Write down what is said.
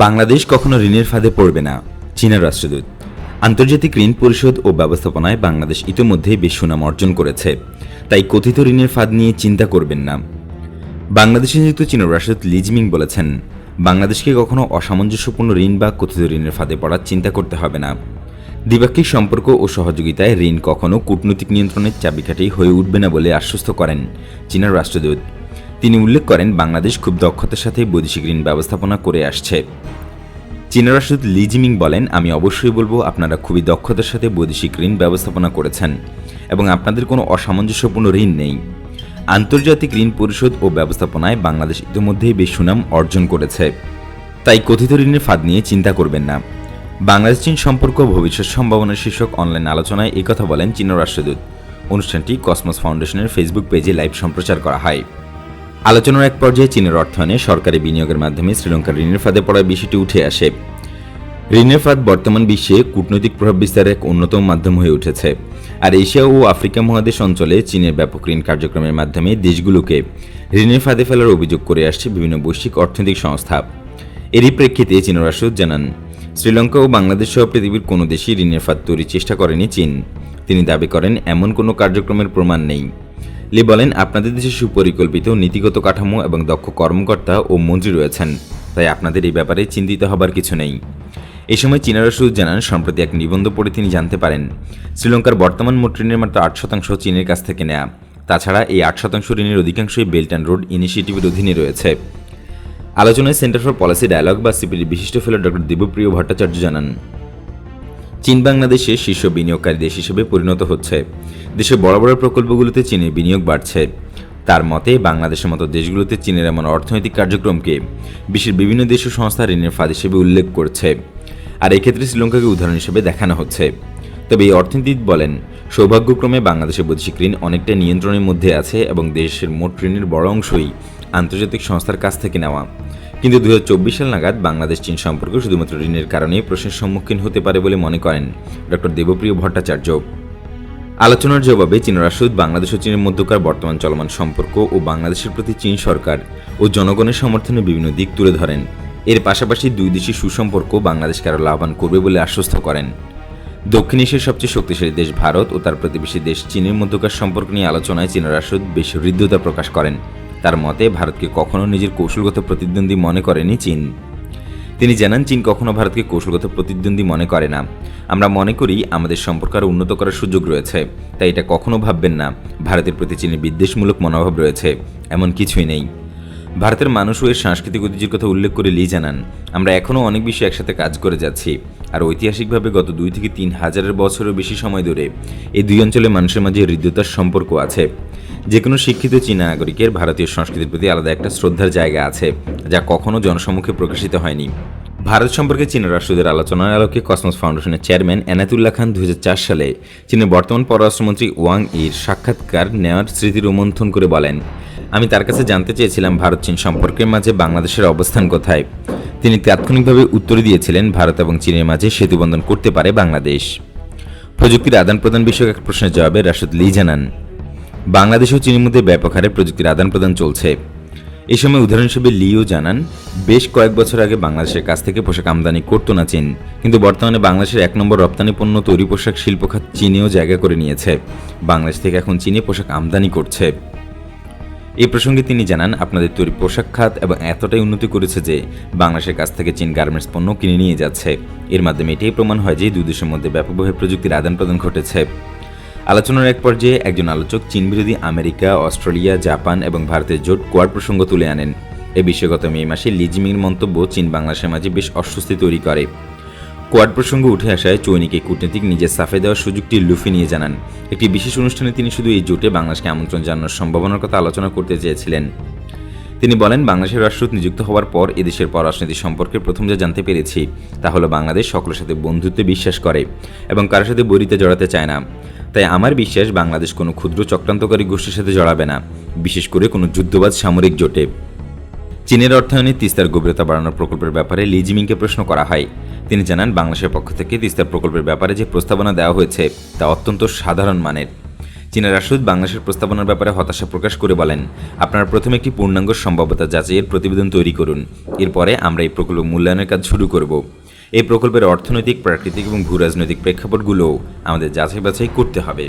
বাংলাদেশ কখনো ঋণের ফাঁদে পড়বে না, চীনের রাষ্ট্রদূত। আন্তর্জাতিক ঋণ পরিশোধ ও ব্যবস্থাপনায় বাংলাদেশ ইতিমধ্যেই বেশ সুনাম অর্জন করেছে, তাই কথিত ঋণের ফাঁদ নিয়ে চিন্তা করবেন না। বাংলাদেশে নিযুক্ত চীনের রাষ্ট্রদূত লিজমিং বলেছেন, বাংলাদেশকে কখনো অসামঞ্জস্যপূর্ণ ঋণ বা কথিত ঋণের ফাঁদে পড়ার চিন্তা করতে হবে না। দ্বিপাক্ষিক সম্পর্ক ও সহযোগিতায় ঋণ কখনো কূটনৈতিক নিয়ন্ত্রণের চাবিকাঠি হয়ে উঠবে না বলে আশ্বস্ত করেন চীনের রাষ্ট্রদূত। তিনি উল্লেখ করেন, বাংলাদেশ খুব দক্ষতার সাথে বৈদেশিক ঋণ ব্যবস্থাপনা করে আসছে। চীনের রাষ্ট্রদূত লি জিমিং বলেন, আমি অবশ্যই বলব, আপনারা খুবই দক্ষতার সাথে বৈদেশিক ঋণ ব্যবস্থাপনা করেছেন এবং আপনাদের কোনো অসামঞ্জস্যপূর্ণ ঋণ নেই। আন্তর্জাতিক ঋণ পরিশোধ ও ব্যবস্থাপনায় বাংলাদেশ ইতিমধ্যেই বেশ সুনাম অর্জন করেছে। তাই কথিত ঋণের ফাঁদ নিয়ে চিন্তা করবেন না। বাংলাদেশ চীন সম্পর্ক ভবিষ্যৎ সম্ভাবনা শীর্ষক অনলাইন আলোচনায় একথা বলেন চীনের রাষ্ট্রদূত। অনুষ্ঠানটি কসমস ফাউন্ডেশনের ফেসবুক পেজে লাইভ সম্প্রচার করা হয়। আলোচনার এক পর্যায়ে চীনের অর্থায়নে সরকারি বিনিয়োগের মাধ্যমে শ্রীলঙ্কার ঋণের ফাঁদে পড়ার বিষয়টি উঠে আসে। ঋণের ফাঁদ বর্তমান বিশ্বে কূটনৈতিক প্রভাব বিস্তারের এক অন্যতম মাধ্যম হয়ে উঠেছে। আর এশিয়া ও আফ্রিকা মহাদেশ অঞ্চলে চীনের ব্যাপক ঋণ কার্যক্রমের মাধ্যমে দেশগুলোকে ঋণের ফাঁদে ফেলার অভিযোগ করে আসছে বিভিন্ন বৈশ্বিক অর্থনৈতিক সংস্থা। এরই প্রেক্ষিতে চীন রাষ্ট্রদূত জানান, শ্রীলঙ্কা ও বাংলাদেশ সহ পৃথিবীর কোনো দেশই ঋণের ফাঁদ তৈরির চেষ্টা করেনি চীন। তিনি দাবি করেন, এমন কোনো কার্যক্রমের প্রমাণ নেই। লি বলেন, আপনাদের দেশে সুপরিকল্পিত, নীতিগত কাঠামো এবং দক্ষ কর্মকর্তা ও মন্ত্রী রয়েছেন, তাই আপনাদের এই ব্যাপারে চিন্তিত হবার কিছু নেই। এ সময় চীনা রাষ্ট্রদূত জানান, সম্প্রতি এক নিবন্ধ পড়ে তিনি জানতে পারেন, শ্রীলঙ্কার বর্তমান মোট ঋণের মাত্র আট শতাংশ চীনের কাছ থেকে নেয়া। তাছাড়া এই আট শতাংশ ঋণের অধিকাংশই বেল্ট অ্যান্ড রোড ইনিশিয়েটিভের অধীনে রয়েছে। আলোচনায় সেন্টার ফর পলিসি ডায়ালগ বা সিপিডি বিশিষ্ট ফেলো ডক্টর দেবপ্রিয় ভট্টাচার্য জানান চীন বাংলাদেশে শীর্ষ বিনিয়োগকারী দেশ হিসেবে পরিণত হচ্ছে। দেশের বড় বড় প্রকল্পগুলোতে চীনের বিনিয়োগ বাড়ছে। তার মতে, বাংলাদেশের মতো দেশগুলোতে চীনের এমন অর্থনৈতিক কার্যক্রমকে বিশ্বের বিভিন্ন দেশ ও সংস্থা ঋণের ফাঁদ হিসেবে উল্লেখ করছে। আর এক্ষেত্রে শ্রীলঙ্কাকে উদাহরণ হিসেবে দেখানো হচ্ছে। তবে এই অর্থনীতিবিদ বলেন, সৌভাগ্যক্রমে বাংলাদেশের বৈদেশিক ঋণ অনেকটা নিয়ন্ত্রণের মধ্যে আছে এবং দেশের মোট ঋণের বড় অংশই আন্তর্জাতিক সংস্থার কাছ থেকে নেওয়া। কিন্তু দু হাজার চব্বিশ সাল নাগাদ বাংলাদেশ চীন সম্পর্ক শুধুমাত্র ঋণের কারণে প্রশ্নের সম্মুখীন হতে পারে বলে মনে করেন ডক্টর দেবপ্রিয় ভট্টাচার্য। আলোচনার জবাবে চীন রাষ্ট্রদূত বাংলাদেশ ও চীনের মধ্যকার বর্তমান চলমান সম্পর্ক ও বাংলাদেশের প্রতি চীন সরকার ও জনগণের সমর্থনের বিভিন্ন দিক তুলে ধরেন। এর পাশাপাশি দুই দেশের সুসম্পর্ক বাংলাদেশকে আরও লাভবান করবে বলে আশ্বস্ত করেন। দক্ষিণ এশিয়ার সবচেয়ে শক্তিশালী দেশ ভারত ও তার প্রতিবেশী দেশ চীনের মধ্যকার সম্পর্ক নিয়ে আলোচনায় চীনের রাষ্ট্রদূত বেশ হৃদ্যতা প্রকাশ করেন। তার মতে, ভারতকে কখনো নিজের কৌশলগত প্রতিদ্বন্দ্বী মনে করেনি চীন। তিনি জানান, চীন কখনো ভারতকে কৌশলগত প্রতিদ্বন্দ্বী মনে করে না। আমরা মনে করি, আমাদের সম্পর্ক আরও উন্নত করার সুযোগ রয়েছে। তাই এটা কখনো ভাববেন না। ভারতের প্রতি চীনের বিদ্বেষমূলক মনোভাব রয়েছে, এমন কিছুই নেই। ভারতের মানুষ ও এর সাংস্কৃতিক ঐতিহ্যের কথা উল্লেখ করে লি জানান আমরা এখনও অনেক বেশি একসাথে কাজ করে যাচ্ছি। আর ঐতিহাসিকভাবে গত দুই থেকে তিন হাজারের বছরের বেশি সময় ধরে এই দুই অঞ্চলের মানুষের মাঝে হৃদ্যতার সম্পর্ক আছে। যে কোনো শিক্ষিত চীনা নাগরিকের ভারতীয় সংস্কৃতির প্রতি আলাদা একটা শ্রদ্ধার জায়গা আছে, যা কখনো জনসম্মুখে প্রকাশিত হয়নি। ভারত সম্পর্কে চীনের রাষ্ট্রদের আলোচনার আলোকে কসমস ফাউন্ডেশনের চেয়ারম্যান এনাতুল্লাহ খান দুই হাজার চার সালে চীনের বর্তমান পররাষ্ট্রমন্ত্রী ওয়াং ইর সাক্ষাৎকার নেওয়ার স্মৃতি রোমন্থন করে বলেন আমি তার কাছে জানতে চেয়েছিলাম ভারত চীন সম্পর্কের মাঝে বাংলাদেশের অবস্থান কোথায়। তিনি তাৎক্ষণিকভাবে উত্তর দিয়েছিলেন, ভারত এবং চীনের মাঝে সেতুবন্ধন করতে পারে বাংলাদেশ। প্রযুক্তির আদান প্রদান বিষয়ক এক প্রশ্নের জবাবে রাশদ লি জানান, বাংলাদেশ ও চীনের মধ্যে ব্যাপক হারে প্রযুক্তির আদান প্রদান চলছে। এ সময় উদাহরণ হিসেবে লিও জানান, বেশ কয়েক বছর আগে বাংলাদেশের কাছ থেকে পোশাক আমদানি করতো না চীন, কিন্তু বর্তমানে বাংলাদেশের এক নম্বর রপ্তানি পণ্য তৈরি পোশাক শিল্প খাত চীনেও জায়গা করে নিয়েছে। বাংলাদেশ থেকে এখন চীনে পোশাক আমদানি করছে। এই প্রসঙ্গে তিনি জানান, আপনাদের তৈরি পোশাক খাত এবং এতটাই উন্নতি করেছে যে বাংলাদেশের কাছ থেকে চীন গার্মেন্টস পণ্য কিনে নিয়ে যাচ্ছে। এর মাধ্যমে এটাই প্রমাণ হয় যে দুই দেশের মধ্যে ব্যাপকভাবে প্রযুক্তির আদান প্রদান ঘটেছে। আলোচনার এক পর্যায়ে একজন আলোচক চীন বিরোধী আমেরিকা, অস্ট্রেলিয়া, জাপান এবং ভারতের জোট কোয়ার প্রসঙ্গ তুলে আনেন। এ বিষয়ে গত মে মাসে লিজিমিংয়ের মন্তব্য চীন বাংলাদেশের মাঝে বেশ অস্বস্তি তৈরি করে। কোয়াড প্রসঙ্গ উঠে আসায় চৈনিকে কূটনীতিক নিজের সাফে দেওয়ার সুযোগটি লুফি নিয়ে জানান। একটি বিশেষ অনুষ্ঠানে তিনি শুধু এই জোটে বাংলাদেশকে আমন্ত্রণ জানানোর সম্ভাবনার কথা আলোচনা করতে চেয়েছিলেন। তিনি বলেন, বাংলাদেশের রাষ্ট্রদূত নিযুক্ত হওয়ার পর এদেশের পররাষ্ট্রনীতি সম্পর্কে প্রথম যা জানতে পেরেছি, তা হলো বাংলাদেশ সকলের সাথে বন্ধুত্বে বিশ্বাস করে এবং কারোর সাথে বরিতে জড়াতে চায় না। তাই আমার বিশ্বাস, বাংলাদেশ কোনো ক্ষুদ্র চক্রান্তকারী গোষ্ঠীর সাথে জড়াবে না, বিশেষ করে কোনো যুদ্ধবাদ সামরিক জোটে। চীনের অর্থায়নে তিস্তার গভীরতা বাড়ানোর প্রকল্পের ব্যাপারে লিজিমিংকে প্রশ্ন করা হয়। তিনি জানান, বাংলাদেশের পক্ষ থেকে তিস্তার প্রকল্পের ব্যাপারে যে প্রস্তাবনা দেওয়া হয়েছে, তা অত্যন্ত সাধারণ মানের। চীনা রাষ্ট্রদূত বাংলাদেশের প্রস্তাবনার ব্যাপারে হতাশা প্রকাশ করে বলেন, আপনারা প্রথমে একটি পূর্ণাঙ্গ সম্ভাব্যতা যাচাইয়ের প্রতিবেদন তৈরি করুন। এরপরে আমরা এই প্রকল্প মূল্যায়নের কাজ শুরু করব। এই প্রকল্পের অর্থনৈতিক, প্রাকৃতিক এবং ভূরাজনৈতিক প্রেক্ষাপটগুলোও আমাদের যাচাই বাছাই করতে হবে।